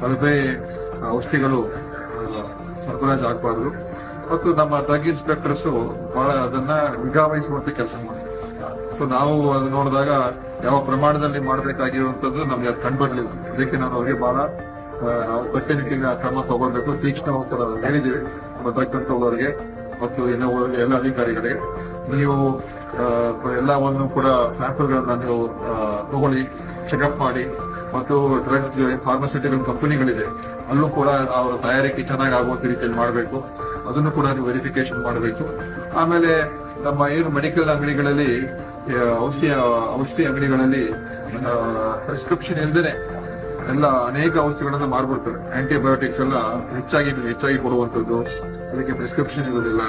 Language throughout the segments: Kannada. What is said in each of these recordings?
ಕಳಪೆ ಔಷಧಿಗಳು ಸರಬರಾಜು ಆಗಬಾರ್ದು. ಮತ್ತು ನಮ್ಮ ಡ್ರಗ್ ಇನ್ಸ್ಪೆಕ್ಟರ್ಸ್ ಬಹಳ ಅದನ್ನ ನಿಗಾ ವಹಿಸುವಂತ ಕೆಲಸ ಮಾಡ್ತಾರೆ. ಸೊ ನಾವು ಅದು ನೋಡಿದಾಗ ಯಾವ ಪ್ರಮಾಣದಲ್ಲಿ ಮಾಡಬೇಕಾಗಿರುವಂತದ್ದು ನಮ್ಗೆ ಅದು ಕಂಡುಬರ್ಲಿಲ್ಲ. ಅದಕ್ಕೆ ನಾನು ಅವ್ರಿಗೆ ಬಹಳ ನಾವು ಕಟ್ಟುನಿಟ್ಟಿನ ಕ್ರಮ ತಗೊಳ್ಬೇಕು. ತೀಕ್ಷ್ಣ ಹೇಳಿದ್ದೀವಿ. ನಮ್ಮ ಡ್ರಗ್ ಕಂಟ್ರೋಲ್ ಅವರಿಗೆ ಮತ್ತು ಇನ್ನು ಎಲ್ಲ ಅಧಿಕಾರಿಗಳಿಗೆ. ನೀವು ಎಲ್ಲವನ್ನು ಕೂಡ ಸ್ಯಾಂಪಲ್ಗಳನ್ನ ನೀವು ತಗೊಳ್ಳಿ ಚೆಕಪ್ ಮಾಡಿ. ಮತ್ತು ಡ್ರಗ್ ಫಾರ್ಮಸ್ಯೂಟಿಕಲ್ ಕಂಪನಿಗಳಿದೆ. ಅಲ್ಲೂ ಕೂಡ ಅವರ ತಯಾರಿಕೆ ಚೆನ್ನಾಗಿ ಆಗುವಂತ ರೀತಿಯಲ್ಲಿ ಮಾಡಬೇಕು. ಅದನ್ನು ಕೂಡ ನೀವು ವೆರಿಫಿಕೇಶನ್ ಮಾಡಬೇಕು. ಆಮೇಲೆ ನಮ್ಮ ಏನು ಮೆಡಿಕಲ್ ಅಂಗಡಿಗಳಲ್ಲಿ ಔಷಧಿ ಔಷಧಿ ಅಂಗಡಿಗಳಲ್ಲಿ ಪ್ರಿಸ್ಕ್ರಿಪ್ಷನ್ ಇಲ್ದೇನೆ ಎಲ್ಲ ಅನೇಕ ಔಷಧಿಗಳನ್ನ ಮಾರ್ಬಿಡ್ತಾರೆ. ಆಂಟಿಬಯೋಟಿಕ್ಸ್ ಎಲ್ಲ ಹೆಚ್ಚಾಗಿ ಹೆಚ್ಚಾಗಿ ಕೊಡುವಂಥದ್ದು. ಅದಕ್ಕೆ ಪ್ರಿಸ್ಕ್ರಿಪ್ಷನ್ ಇರೋದಿಲ್ಲ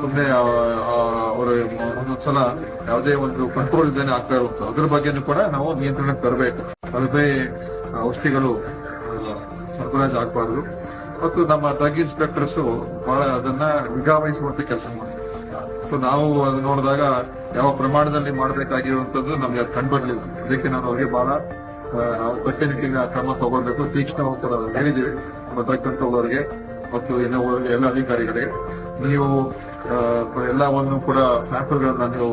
ಸುಮ್ಮನೆ ಅವರು ಒಂದೊಂದ್ಸಲ ಯಾವುದೇ ಒಂದು ಕಂಟ್ರೋಲ್ ಇದ್ದೇನೆ ಆಗ್ತಾ ಇರುತ್ತೆ ಅದ್ರ ಬಗ್ಗೆನೂ ಕೂಡ ನಾವು ನಿಯಂತ್ರಣಕ್ಕೆ ತರಬೇಕು. ಕಳಪೆ ಔಷಧಿಗಳು ಸರ್ಪರಾಜ್ ಸರಬರಾಜು ಆಗಬಾರ್ದು. ಮತ್ತು ನಮ್ಮ ಡ್ರಗ್ ಇನ್ಸ್ಪೆಕ್ಟರ್ಸ್ ಬಹಳ ಅದನ್ನ ನಿಗಾ ವಹಿಸುವಂತ ಕೆಲಸ ಮಾಡ್ತಾರೆ. ಸೊ ನಾವು ಅದು ನೋಡಿದಾಗ ಯಾವ ಪ್ರಮಾಣದಲ್ಲಿ ಮಾಡಬೇಕಾಗಿರುವಂತದ್ದು ನಮ್ಗೆ ಅದು ಕಂಡುಬರ್ಲಿಲ್ಲ. ಅದಕ್ಕೆ ನಾನು ಅವ್ರಿಗೆ ಬಹಳ ನಾವು ಕಟ್ಟುನಿಟ್ಟಿನ ಕ್ರಮ ತಗೊಳ್ಬೇಕು. ತೀಕ್ಷ್ಣ ಹೇಳಿದೀವಿ ಡ್ರಗ್ ಕಂಟ್ರೋಲ್ ಅವರಿಗೆ ಮತ್ತು ಎಲ್ಲ ಅಧಿಕಾರಿಗಳಿಗೆ. ನೀವು ಎಲ್ಲವನ್ನು ಕೂಡ ಸ್ಯಾಂಪಲ್ಗಳನ್ನ ನೀವು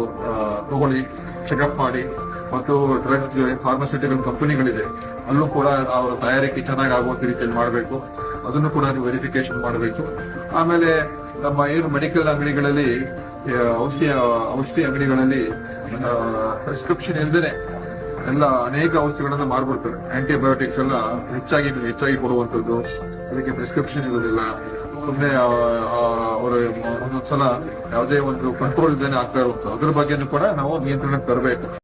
ತಗೊಳ್ಳಿ ಚೆಕಪ್ ಮಾಡಿ, ಮತ್ತು ಡ್ರಗ್ಸ್ ಫಾರ್ಮಸ್ಯೂಟಿಕಲ್ ಕಂಪನಿಗಳಿದೆ, ಅಲ್ಲೂ ಕೂಡ ಅವರ ತಯಾರಿಕೆ ಚೆನ್ನಾಗಿ ಆಗುವಂತ ರೀತಿಯಲ್ಲಿ ಮಾಡಬೇಕು. ಅದನ್ನು ಕೂಡ ನೀವು ವೆರಿಫಿಕೇಶನ್ ಮಾಡಬೇಕು. ಆಮೇಲೆ ನಮ್ಮ ಏನು ಮೆಡಿಕಲ್ ಅಂಗಡಿಗಳಲ್ಲಿ ಔಷಧಿ ಔಷಧಿ ಅಂಗಡಿಗಳಲ್ಲಿ ಪ್ರಿಸ್ಕ್ರಿಪ್ಷನ್ ಇಲ್ದೇನೆ ಎಲ್ಲ ಅನೇಕ ಔಷಧಿಗಳನ್ನ ಮಾರ್ಬಿಡ್ತಾರೆ. ಆಂಟಿಬಯೋಟಿಕ್ಸ್ ಎಲ್ಲ ಹೆಚ್ಚಾಗಿ ಹೆಚ್ಚಾಗಿ ಕೊಡುವಂತದ್ದು ಅದಕ್ಕೆ ಪ್ರಿಸ್ಕ್ರಿಪ್ಷನ್ ಇರೋದಿಲ್ಲ ಸುಮ್ಮನೆ ಅವರು ಒಂದೊಂದ್ಸಲ ಯಾವುದೇ ಒಂದು ಕಂಟ್ರೋಲ್ ಇದ್ದೇನೆ ಆಗ್ತಾ ಇರುತ್ತೆ ಅದ್ರ ಬಗ್ಗೆನೂ ಕೂಡ ನಾವು ನಿಯಂತ್ರಣಕ್ಕೆ ತರಬೇಕು.